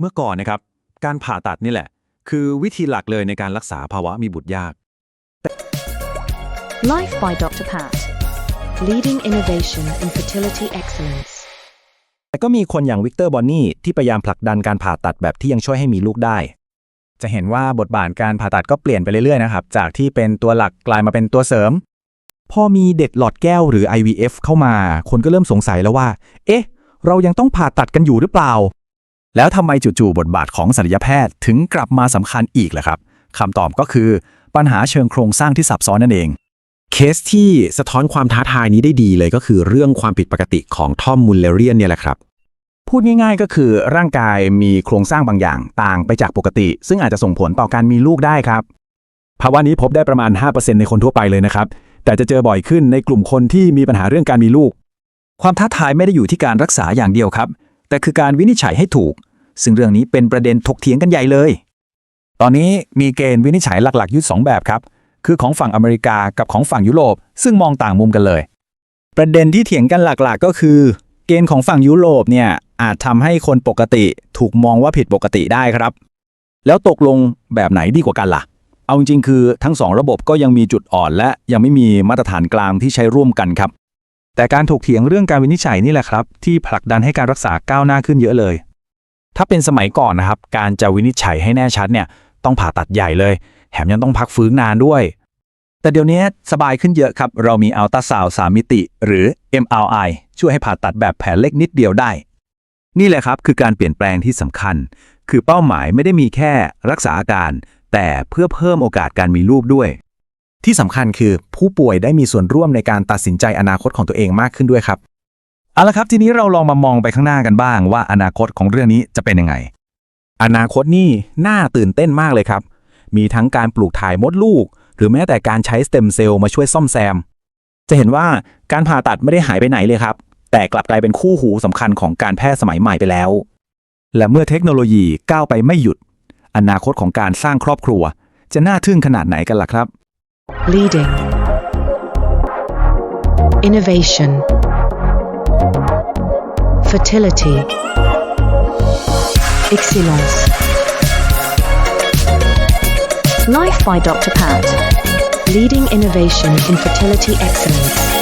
เมื่อก่อนนะครับ การผ่าตัดนี่แหละ คือวิธีหลักเลยในการรักษาภาวะมีบุตรยาก Life by Dr. Pat. Leading innovation in fertility excellence. แต่ก็มีคนอย่างวิกเตอร์บอนนี่ที่พยายามผลักดันการผ่าตัดแบบที่ยังช่วยให้มีลูกได้ จะเห็นว่าบทบาทการผ่าตัดก็เปลี่ยนไปเรื่อยๆนะครับ จากที่เป็นตัวหลักกลายมาเป็นตัวเสริม พอมีเด็กหลอดแก้วหรือ IVF เข้ามา คนก็เริ่มสงสัยแล้วว่า เอ๊ะ เรายังต้องผ่าตัดกันอยู่หรือเปล่า แล้วทำไมจู่ๆบทบาทของศัลยแพทย์ถึงกลับมาสำคัญอีกล่ะครับคำตอบก็คือปัญหาเชิงโครงสร้างที่ซับซ้อนนั่นเอง เคสที่สะท้อนความท้าทายนี้ได้ดีเลยก็คือเรื่องความผิดปกติของทอมมุลเลเรียนเนี่ยแหละครับ พูดง่ายๆก็คือร่างกายมีโครงสร้างบางอย่างต่างไปจากปกติ ซึ่งอาจจะส่งผลต่อการมีลูกได้ครับ ภาวะนี้พบได้ประมาณ 5%ในคนทั่วไปเลยนะครับ แต่จะเจอบ่อยขึ้นในกลุ่มคนที่มีปัญหาเรื่องการมีลูก ความท้าทายไม่ได้อยู่ที่การรักษาอย่างเดียวครับ แต่คือการวินิจฉัยให้ถูก ซึ่งเรื่องนี้เป็นประเด็นถกเถียงกันใหญ่เลย ตอนนี้มีเกณฑ์วินิจฉัยหลักๆอยู่สองแบบครับ คือของฝั่งอเมริกากับของฝั่งยุโรป ซึ่งมองต่างมุมกันเลย ประเด็นที่เถียงกันหลักๆ ก็คือ เกณฑ์ของฝั่งยุโรปเนี่ยอาจทำให้คนปกติถูกมองว่าผิดปกติได้ครับ แล้วตกลงแบบไหนดีกว่ากันล่ะ เอาจริงๆคือทั้งสองระบบก็ยังมีจุดอ่อนและยังไม่มีมาตรฐานกลางที่ใช้ร่วมกันครับ แต่การถกเถียงเรื่องการวินิจฉัยนี่แหละครับ ที่ผลักดันให้การรักษาก้าวหน้าขึ้นเยอะเลย ถ้าเป็นสมัยก่อนนะครับ การจะวินิจฉัยให้แน่ชัดเนี่ยต้องผ่าตัดใหญ่เลย แถมยังต้องพักฟื้นนานด้วย แต่เดี๋ยวนี้สบายขึ้นเยอะครับ เรามีอัลตราซาวด์สามมิติ หรือ MRI ช่วยให้ผ่าตัดแบบแผลเล็กนิดเดียวได้ นี่แหละครับคือการเปลี่ยนแปลงที่สำคัญ คือเป้าหมายไม่ได้มีแค่รักษาอาการ แต่เพื่อเพิ่มโอกาสการมีลูกด้วย ที่สำคัญคือผู้ป่วยได้มีส่วนร่วมในการตัดสินใจอนาคตของตัวเองมากขึ้นด้วยครับเอาละครับทีนี้เราลองมามองไปข้างหน้ากันบ้าง ว่าอนาคตของเรื่องนี้จะเป็นยังไง อนาคตนี่น่าตื่นเต้นมากเลยครับ มีทั้งการปลูกถ่ายมดลูก หรือแม้แต่การใช้สเต็มเซลล์มาช่วยซ่อมแซม จะเห็นว่าการผ่าตัดไม่ได้หายไปไหนเลยครับ แต่กลับกลายเป็นคู่หูสำคัญของการแพทย์สมัยใหม่ไปแล้ว และเมื่อเทคโนโลยีก้าวไปไม่หยุด อนาคตของการสร้างครอบครัว จะน่าทึ่งขนาดไหนกันล่ะครับ Leading. Innovation. Fertility. Excellence. Life by Dr. Pat. Leading innovation in fertility excellence.